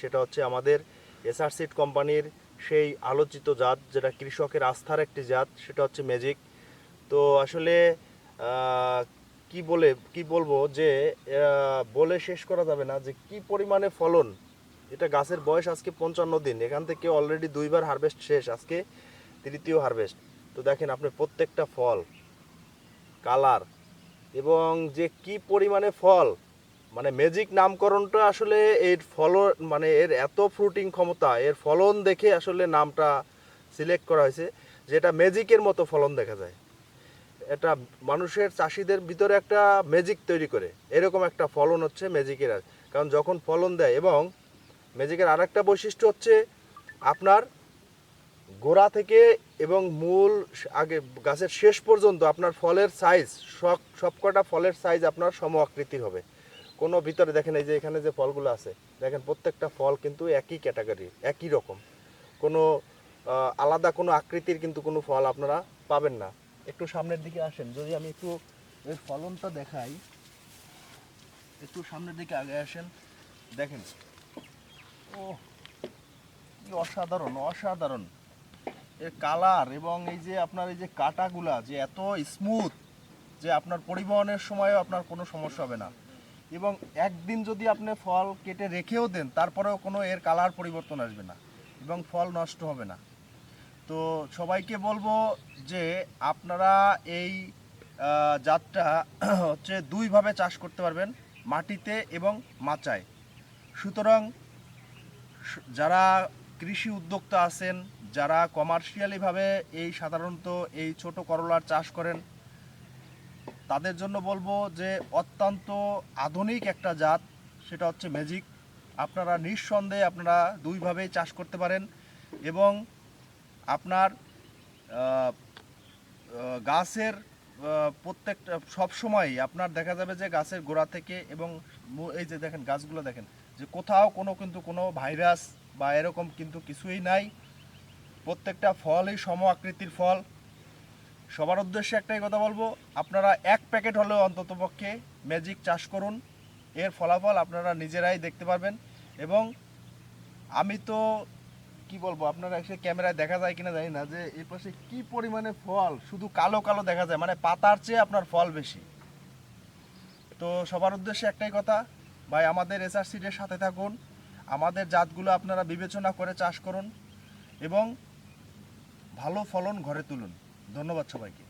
সেটা হচ্ছে আমাদের এসআর সিড কোম্পানির সেই আলোচিত জাত, যেটা কৃষকের আস্থার একটি জাত, সেটা হচ্ছে ম্যাজিক তো আসলে কি বলে, কি বলব যে বলে শেষ করা যাবে না যে কি পরিমাণে ফলন। এটা গাছের বয়স আজকে পঞ্চান্ন দিন, এখান থেকে অলরেডি দুইবার হারভেস্ট শেষ, আজকে তৃতীয় হারভেস্ট তো দেখেন আপনি প্রত্যেকটা ফল কালার এবং যে কি পরিমাণে ফল মানে ম্যাজিক নামকরণটা আসলে এর ফলন মানে এর এত ফ্রুটিং ক্ষমতা, এর ফলন দেখে আসলে নামটা সিলেক্ট করা হয়েছে, যেটা ম্যাজিকের মতো ফলন দেখা যায়। এটা মানুষের চাষিদের ভিতরে একটা ম্যাজিক তৈরি করে। এরকম একটা ফলন হচ্ছে ম্যাজিকের আর। কারণ যখন ফলন দেয় এবং ম্যাজিকের আরেকটা বৈশিষ্ট্য হচ্ছে আপনার গোড়া থেকে এবং মূল আগে গাছের শেষ পর্যন্ত আপনার ফলের সাইজ সব, সবকটা ফলের সাইজ আপনার সম আকৃতির হবে। কোনো ভিতরে দেখেন এই যে এখানে যে ফলগুলো আছে, দেখেন প্রত্যেকটা ফল কিন্তু একই ক্যাটাগরি একই রকম। কোনো আলাদা কোনো আকৃতির কিন্তু কোনো ফল আপনারা পাবেন না। একটু সামনের দিকে আসেন, যদি আমি একটু এর ফলনটা দেখাই, একটু সামনের দিকে আগে আসেন, দেখেন। ও কি অসাধারণ অসাধারণ। এর কালার এবং এই যে আপনার এই যে কাটাগুলা যে এত স্মুথ যে আপনার পরিবহনের সময়ও আপনার কোনো সমস্যা হবে না। এবং একদিন যদি আপনি ফল কেটে রেখেও দেন, তারপরেও কোনো এর কালার পরিবর্তন আসবে না এবং ফল নষ্ট হবে না। তো সবাইকে বলব যে আপনারা এই জাতটা হচ্ছে দুইভাবে চাষ করতে পারবেন, মাটিতে এবং মাচায়। সুতরাং যারা কৃষি উদ্যোক্তা আছেন, যারা কমার্শিয়ালিভাবে এই সাধারণত এই ছোট করলার চাষ করেন তাদের জন্য বলব যে অত্যন্ত আধুনিক একটা জাত, সেটা হচ্ছে ম্যাজিক আপনারা নিঃসন্দেহে আপনারা দুইভাবেই চাষ করতে পারেন এবং আপনার গাছের প্রত্যেকটা সবসময়ই আপনার দেখা যাবে যে গাছের গোড়া থেকে এবং এই যে দেখেন গাছগুলো দেখেন, যে কোথাও কোনো কিন্তু কোনো ভাইরাস বা এরকম কিন্তু কিছুই নাই। প্রত্যেকটা ফলই সম আকৃতির ফল। সবার উদ্দেশ্যে একটাই কথা বলব, আপনারা এক প্যাকেট হলেও অন্ততপক্ষে ম্যাজিক চাষ করুন। এর ফলাফল আপনারা নিজেরাই দেখতে পারবেন এবং আমি তো কি বলব, আপনারা এসে ক্যামেরায় দেখা যায় কিনা জানি না যে এই পাশে কি পরিমাণে ফল, শুধু কালো কালো দেখা যায় মানে পাতার চেয়ে আপনার ফল বেশি। তো সবার উদ্দেশ্যে একটাই কথা, ভাই, আমাদের এসআর সিডের সাথে থাকুন, আমাদের জাতগুলো আপনারা বিবেচনা করে চাষ করুন এবং ভালো ফলন ঘরে তুলুন। ধন্যবাদ সবাইকে।